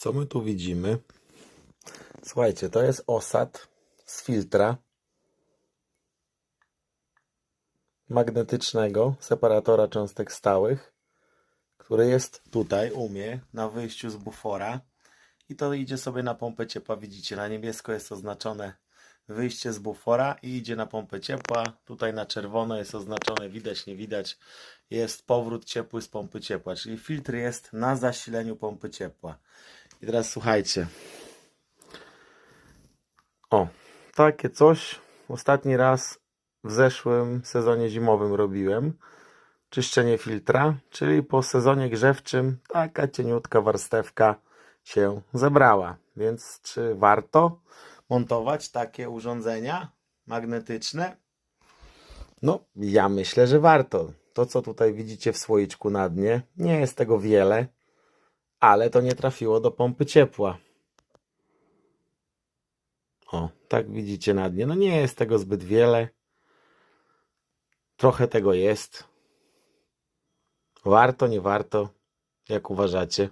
Co my tu widzimy? Słuchajcie, to jest osad z filtra magnetycznego separatora cząstek stałych, który jest tutaj u mnie na wyjściu z bufora i to idzie sobie na pompę ciepła. Widzicie, na niebiesko jest oznaczone wyjście z bufora i idzie na pompę ciepła. Tutaj na czerwono jest oznaczone, widać, nie widać, jest powrót ciepły z pompy ciepła, czyli filtr jest na zasileniu pompy ciepła. I teraz słuchajcie. O, takie coś ostatni raz w zeszłym sezonie zimowym robiłem. Czyszczenie filtra, czyli po sezonie grzewczym taka cieniutka warstewka się zebrała. Więc czy warto montować takie urządzenia magnetyczne? No, ja myślę, że warto. To, co tutaj widzicie w słoiczku na dnie, nie jest tego wiele, ale to nie trafiło do pompy ciepła. O, tak widzicie na dnie. No nie jest tego zbyt wiele. Trochę tego jest. Warto, nie warto? Jak uważacie?